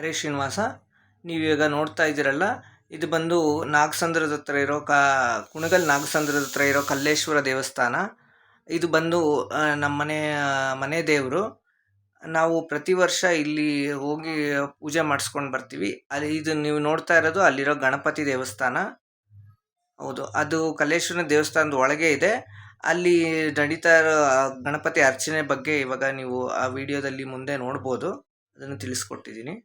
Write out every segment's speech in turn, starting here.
ಹರೇ ಶ್ರೀನಿವಾಸ, ನೀವು ಇವಾಗ ನೋಡ್ತಾ ಇದ್ದೀರಲ್ಲ, ಇದು ಬಂದು ನಾಗಸಂದ್ರದ ಹತ್ರ ಇರೋ ಕಾ, ಕುಣಗಲ್ ನಾಗಸಂದ್ರದ ಹತ್ರ ಇರೋ ಕಲ್ಲೇಶ್ವರ ದೇವಸ್ಥಾನ. ಇದು ಬಂದು ನಮ್ಮ ಮನೆ ಮನೆ ದೇವರು. ನಾವು ಪ್ರತಿ ವರ್ಷ ಇಲ್ಲಿ ಹೋಗಿ ಪೂಜೆ ಮಾಡಿಸ್ಕೊಂಡು ಬರ್ತೀವಿ. ಅಲ್ಲಿ ಇದು ನೀವು ನೋಡ್ತಾ ಇರೋದು ಅಲ್ಲಿರೋ ಗಣಪತಿ ದೇವಸ್ಥಾನ. ಹೌದು, ಅದು ಕಲ್ಲೇಶ್ವರನ ದೇವಸ್ಥಾನದ ಒಳಗೆ ಇದೆ. ಅಲ್ಲಿ ನಡೀತಾ ಇರೋ ಗಣಪತಿ ಅರ್ಚನೆ ಬಗ್ಗೆ ಇವಾಗ ನೀವು ಆ ವಿಡಿಯೋದಲ್ಲಿ ಮುಂದೆ ನೋಡ್ಬೋದು. ಅದನ್ನು ತಿಳಿಸ್ಕೊಟ್ಟಿದ್ದೀನಿ.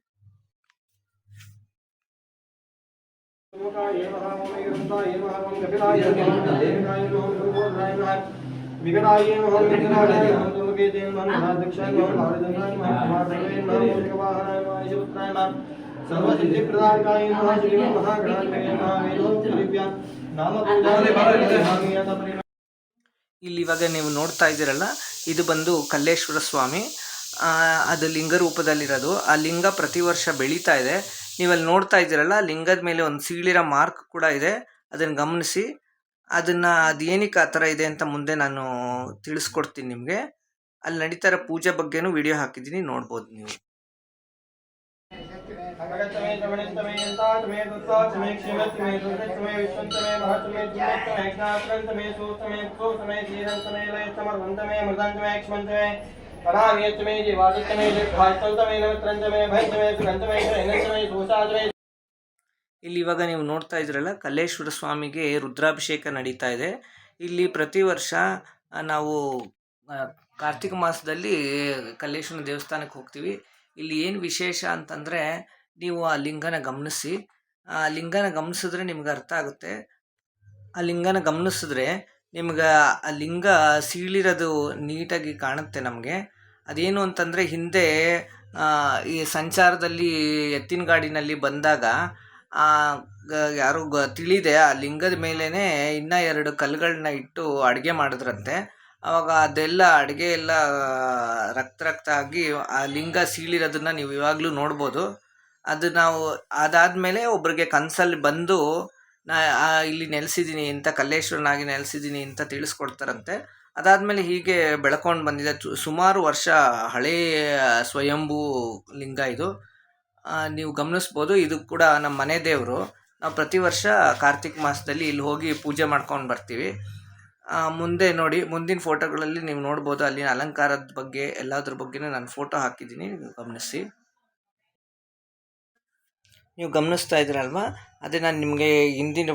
ಇಲ್ಲಿ ಇವಾಗ ನೀವು ನೋಡ್ತಾ ಇದ್ದೀರಲ್ಲ, ಇದು ಬಂದು ಕಲ್ಲೇಶ್ವರ ಸ್ವಾಮಿ. ಅದು ಲಿಂಗ ರೂಪದಲ್ಲಿರೋದು ಆ ಲಿಂಗ ಪ್ರತಿ ವರ್ಷ ಬೆಳೀತಾ ಇದೆ. ನೀವಲ್ಲಿ ನೋಡ್ತಾ ಇದ್ದೀರಲ್ಲ, ಲಿಂಗದ ಮೇಲೆ ಒಂದು ಸೀಳಿರೋ ಮಾರ್ಕ್ ಕೂಡ ಇದೆ. ಅದನ್ನು ಗಮನಿಸಿ. ಅದನ್ನು ಅದೇನಕ್ಕೆ ಆ ಥರ ಇದೆ ಅಂತ ಮುಂದೆ ನಾನು ತಿಳಿಸ್ಕೊಡ್ತೀನಿ ನಿಮಗೆ. ಅಲ್ಲಿ ನಡೀತಾ ಇರೋ ಪೂಜೆ ಬಗ್ಗೆನೂ ವಿಡಿಯೋ ಹಾಕಿದ್ದೀನಿ, ನೋಡ್ಬೋದು ನೀವು. ಇಲ್ಲಿ ಇವಾಗ ನೀವು ನೋಡ್ತಾ ಇದ್ರಲ್ಲ, ಕಲ್ಲೇಶ್ವರ ಸ್ವಾಮಿಗೆ ರುದ್ರಾಭಿಷೇಕ ನಡೀತಾ ಇದೆ. ಇಲ್ಲಿ ಪ್ರತಿ ವರ್ಷ ನಾವು ಕಾರ್ತಿಕ ಮಾಸದಲ್ಲಿ ಕಲ್ಲೇಶ್ವರ ದೇವಸ್ಥಾನಕ್ಕೆ ಹೋಗ್ತೀವಿ. ಇಲ್ಲಿ ಏನು ವಿಶೇಷ ಅಂತಂದರೆ, ನೀವು ಆ ಲಿಂಗನ ಗಮನಿಸಿ. ಆ ಲಿಂಗನ ಗಮನಿಸಿದ್ರೆ ನಿಮ್ಗೆ ಅರ್ಥ ಆಗುತ್ತೆ. ಆ ಲಿಂಗನ ಗಮನಿಸಿದ್ರೆ ನಿಮ್ಗೆ ಆ ಲಿಂಗ ಸೀಳಿರೋದು ನೀಟಾಗಿ ಕಾಣುತ್ತೆ ನಮಗೆ. ಅದೇನು ಅಂತಂದರೆ ಹಿಂದೆ ಈ ಸಂಚಾರದಲ್ಲಿ ಎತ್ತಿನ ಗಾಡಿನಲ್ಲಿ ಬಂದಾಗ ಯಾರು ಗ- ಆ ಲಿಂಗದ ಮೇಲೇ ಇನ್ನೂ ಎರಡು ಕಲ್ಲುಗಳನ್ನ ಇಟ್ಟು ಅಡುಗೆ ಮಾಡಿದ್ರಂತೆ. ಅವಾಗ ಅದೆಲ್ಲ ಅಡುಗೆ ಎಲ್ಲ, ರಕ್ತ ರಕ್ತ ಆಗಿ ಆ ಲಿಂಗ ಸೀಳಿರೋದನ್ನು ನೀವು ಇವಾಗಲೂ ನೋಡ್ಬೋದು. ಅದು ನಾವು, ಅದಾದಮೇಲೆ ಒಬ್ರಿಗೆ ಕನಸಲ್ಲಿ ಬಂದು, ನಾ ಇಲ್ಲಿ ನೆಲೆಸಿದ್ದೀನಿ ಅಂತ, ಕಲ್ಲೇಶ್ವರನಾಗಿ ನೆಲೆಸಿದ್ದೀನಿ ಅಂತ ತಿಳಿಸ್ಕೊಡ್ತಾರಂತೆ. ಅದಾದಮೇಲೆ ಹೀಗೆ ಬೆಳ್ಕೊಂಡು ಬಂದಿದೆ. ಸುಮಾರು ವರ್ಷ ಹಳೆಯ ಸ್ವಯಂಭೂ ಲಿಂಗ ಇದು. ನೀವು ಗಮನಿಸ್ಬೋದು, ಇದು ಕೂಡ ನಮ್ಮ ಮನೆ ದೇವರು. ನಾವು ಪ್ರತಿ ವರ್ಷ ಕಾರ್ತಿಕ್ ಮಾಸದಲ್ಲಿ ಇಲ್ಲಿ ಹೋಗಿ ಪೂಜೆ ಮಾಡ್ಕೊಂಡು ಬರ್ತೀವಿ. ಮುಂದೆ ನೋಡಿ, ಮುಂದಿನ ಫೋಟೋಗಳಲ್ಲಿ ನೀವು ನೋಡ್ಬೋದು, ಅಲ್ಲಿನ ಅಲಂಕಾರದ ಬಗ್ಗೆ, ಎಲ್ಲದ್ರ ಬಗ್ಗೆ ನಾನು ಫೋಟೋ ಹಾಕಿದ್ದೀನಿ ಗಮನಿಸಿ. ನೀವು ಗಮನಿಸ್ತಾ ಇದ್ದೀರಲ್ವಾ? ಅದೇ ನಾನು ನಿಮಗೆ ಹಿಂದಿನ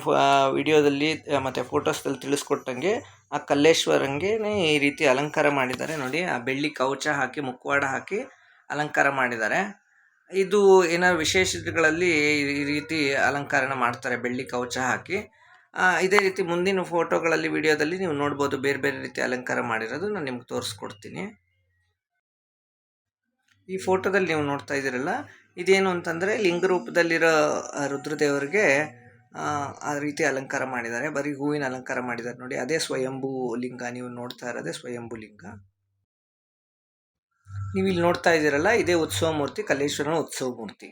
ವಿಡಿಯೋದಲ್ಲಿ ಮತ್ತು ಫೋಟೋಸ್ದಲ್ಲಿ ತಿಳಿಸ್ಕೊಟ್ಟಂಗೆ ಆ ಕಲ್ಲೇಶ್ವರಂಗೆ ಈ ರೀತಿ ಅಲಂಕಾರ ಮಾಡಿದ್ದಾರೆ ನೋಡಿ. ಆ ಬೆಳ್ಳಿ ಕವಚ ಹಾಕಿ ಮುಖವಾಡ ಹಾಕಿ ಅಲಂಕಾರ ಮಾಡಿದ್ದಾರೆ. ಇದು ಏನಾದ್ರು ವಿಶೇಷತೆಗಳಲ್ಲಿ ಈ ರೀತಿ ಅಲಂಕಾರನ ಮಾಡ್ತಾರೆ, ಬೆಳ್ಳಿ ಕವಚ ಹಾಕಿ. ಇದೇ ರೀತಿ ಮುಂದಿನ ಫೋಟೋಗಳಲ್ಲಿ, ವಿಡಿಯೋದಲ್ಲಿ ನೀವು ನೋಡ್ಬೋದು, ಬೇರೆ ಬೇರೆ ರೀತಿ ಅಲಂಕಾರ ಮಾಡಿರೋದು ನಾನು ನಿಮ್ಗೆ ತೋರಿಸ್ಕೊಡ್ತೀನಿ. ಈ ಫೋಟೋದಲ್ಲಿ ನೀವು ನೋಡ್ತಾ ಇದ್ದೀರಲ್ಲ, ಇದೇನು ಅಂತಂದರೆ ಲಿಂಗ ರೂಪದಲ್ಲಿರೋ ರುದ್ರದೇವರಿಗೆ, ಆ ರೀತಿ ಅಲಂಕಾರ ಮಾಡಿದ್ದಾರೆ. ಬರೀ ಹೂವಿನ ಅಲಂಕಾರ ಮಾಡಿದ್ದಾರೆ ನೋಡಿ. ಅದೇ ಸ್ವಯಂಭೂ ಲಿಂಗ ನೀವು ನೋಡ್ತಾ ಇರೋದೇ ಸ್ವಯಂಭು ಲಿಂಗ. ನೀವು ಇಲ್ಲಿ ನೋಡ್ತಾ ಇದ್ದೀರಲ್ಲ, ಇದೇ ಉತ್ಸವ ಮೂರ್ತಿ, ಕಲ್ಲೇಶ್ವರನ ಉತ್ಸವ ಮೂರ್ತಿ.